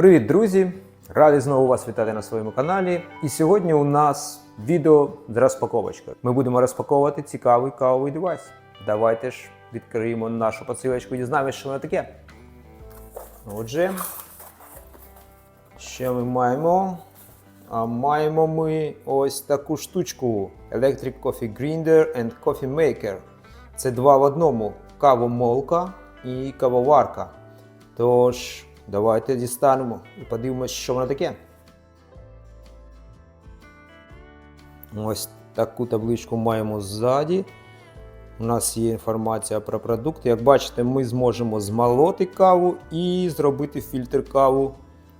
Привіт, друзі! Радий знову вас вітати на своєму каналі. І сьогодні у нас відео з розпаковочкою. Ми будемо розпаковувати цікавий кавовий девайс. Давайте ж відкриємо нашу посилочку і дізнаємося, що воно таке. Отже, що ми маємо? А маємо ми ось таку штучку Electric Coffee Grinder and Coffee Maker. Це два в одному: кавомолка і кавоварка. Тож, давайте дістанемо і подивимось, що воно таке. Ось таку табличку маємо ззаді. У нас є інформація про продукт. Як бачите, ми зможемо змолоти каву і зробити фільтр каву,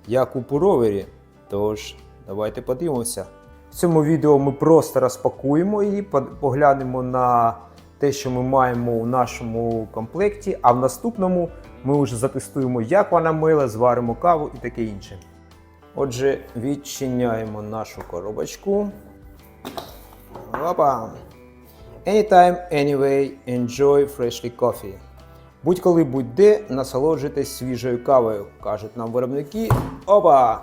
як у пуровері. Тож, давайте подивимося. В цьому відео ми просто розпакуємо її, поглянемо на те, що ми маємо у нашому комплекті, а в наступному ми вже затестуємо, як вона мила, зваримо каву і таке інше. Отже, відчиняємо нашу коробочку. Опа! Anytime, anyway, enjoy freshly coffee. Будь-коли будь-де насолоджуйтесь свіжою кавою, кажуть нам виробники. Опа!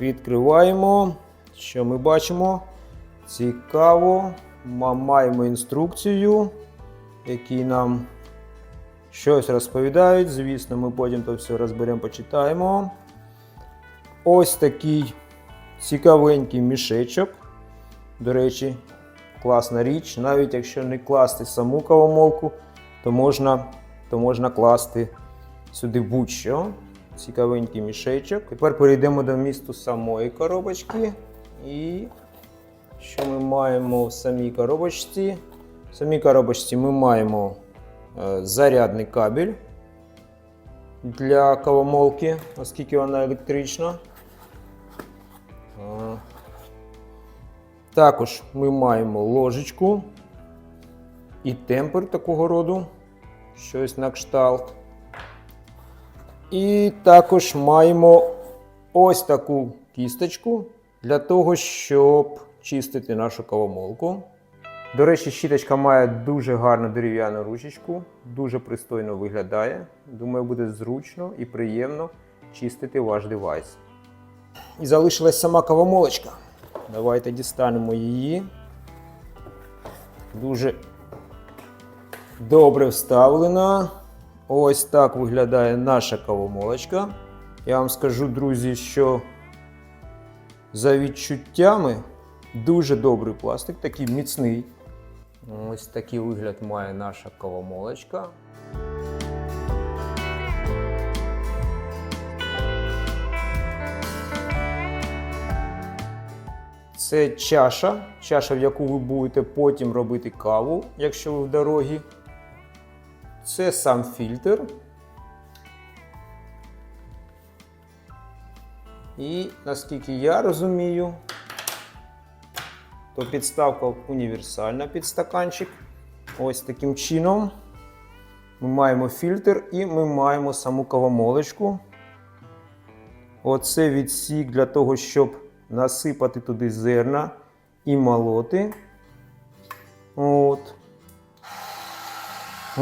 Відкриваємо. Що ми бачимо? Цікаво. Маємо інструкцію, які нам щось розповідають. Звісно, ми потім то все розберемо, почитаємо. Ось такий цікавенький мішечок. До речі, класна річ. Навіть якщо не класти саму кавомолку, то можна, то можна класти сюди будь-що. Цікавенький мішечок. Тепер перейдемо до місту самої коробочки. І що ми маємо в самій коробочці? В самій коробочці ми маємо е, зарядний кабель для кавомолки, оскільки вона електрична. Е, Також ми маємо ложечку і темпер такого роду, щось на кшталт. І також маємо ось таку кісточку для того, щоб чистити нашу кавомолку. До речі, щіточка має дуже гарну дерев'яну ручечку, дуже пристойно виглядає. Думаю, буде зручно і приємно чистити ваш девайс. І залишилась сама кавомолочка. Давайте дістанемо її. Дуже добре вставлена. Ось так виглядає наша кавомолочка. Я вам скажу, друзі, що за відчуттями дуже добрий пластик, такий міцний. Ось такий вигляд має наша кавомолочка. Це чаша, чаша, в яку ви будете потім робити каву, якщо ви в дорогі. Це сам фільтр. І наскільки я розумію, то підставка універсальна під стаканчик. Ось таким чином. Ми маємо фільтр і ми маємо саму кавомолочку. Оце відсік для того, щоб насипати туди зерна і молоти. От.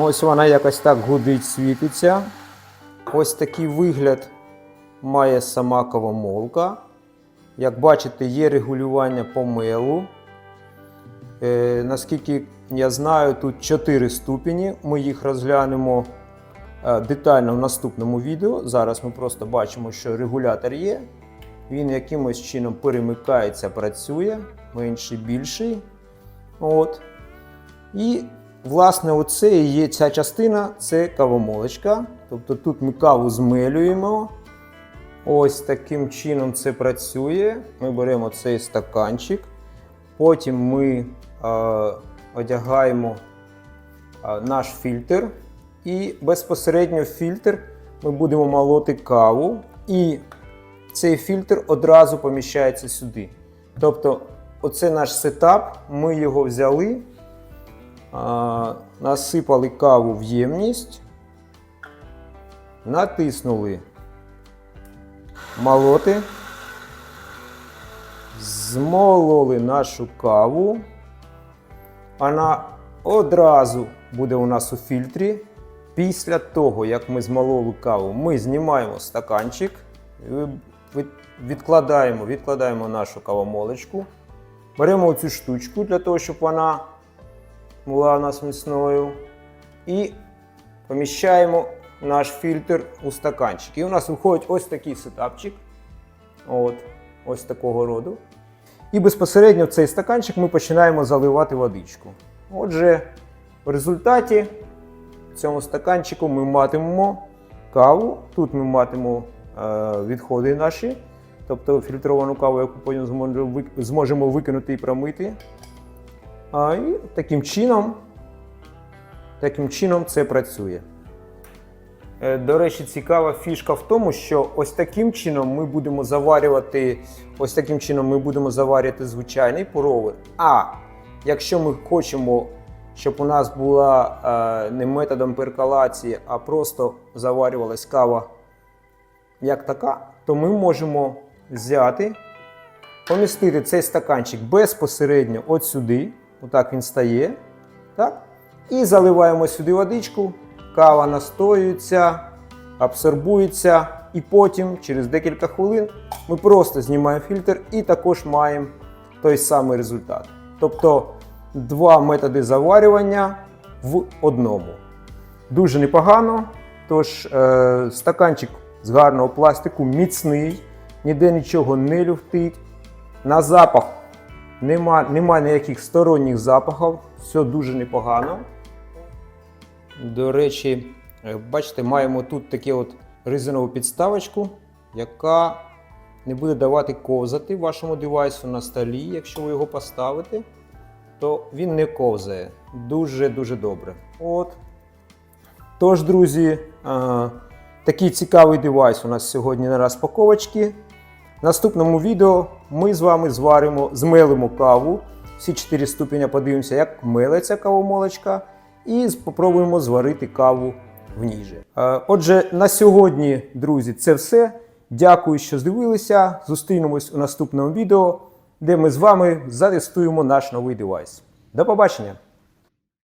Ось вона якось так гудить, світиться. Ось такий вигляд має сама кавомолка. Як бачите, є регулювання помелу. Е, наскільки я знаю, тут 4 ступені. Ми їх розглянемо е, детально в наступному відео. Зараз ми просто бачимо, що регулятор є. Він якимось чином перемикається, працює, менший, більший. От. І, власне, оце і є ця частина це кавомолочка. Тобто тут ми каву змелюємо. Ось таким чином це працює. Ми беремо цей стаканчик. Потім ми одягаємо наш фільтр. І безпосередньо фільтр ми будемо молоти каву. І цей фільтр одразу поміщається сюди. Тобто, оце наш сетап. Ми його взяли, насипали каву в ємність, натиснули молоти, змололи нашу каву. Вона одразу буде у нас у фільтрі. Після того, як ми змололи каву, ми знімаємо стаканчик, Е, Відкладаємо, відкладаємо нашу кавомолочку. Беремо цю штучку для того, щоб вона була у нас міцною. І поміщаємо наш фільтр у стаканчик. І у нас виходить ось такий сетапчик. От, ось такого роду. І безпосередньо в цей стаканчик ми починаємо заливати водичку. Отже, в результаті в цьому стаканчику ми матимемо каву. Тут ми матимемо е, відходи наші, тобто фільтровану каву, яку потім зможемо, викинути і промити. А, і таким чином, таким чином це працює. Е, До речі, цікава фішка в тому, що ось таким чином ми будемо заварювати, ось таким чином ми будемо заварювати звичайний пуровер. А якщо ми хочемо, щоб у нас була е, не методом перколації, а просто заварювалась кава як така, то ми можемо взяти, помістити цей стаканчик безпосередньо от сюди, отак він стає. Так? І заливаємо сюди водичку, кава настоюється, абсорбується, і потім, через декілька хвилин, ми просто знімаємо фільтр і також маємо той самий результат. Тобто два методи заварювання в одному. Дуже непогано. Тож е, стаканчик з гарного пластику міцний, ніде нічого не люфтить. На запах нема, нема ніяких сторонніх запахів, все дуже непогано. До речі, е, бачите, маємо тут таку от резинову підставочку, яка не буде давати ковзати вашому девайсу на столі, якщо ви його поставите, то він не ковзає. Дуже-дуже добре. От. Тож, друзі, е, такий цікавий девайс у нас сьогодні на розпаковочці. В наступному відео ми з вами зваримо, змелимо каву. Всі 4 ступеня подивимося, як мелиться кавомолочка, і спробуємо зварити каву в ній же. Е, Отже, на сьогодні, друзі, це все. Дякую, що здивилися. Зустрінемось у наступному відео, де ми з вами затестуємо наш новий девайс. До побачення!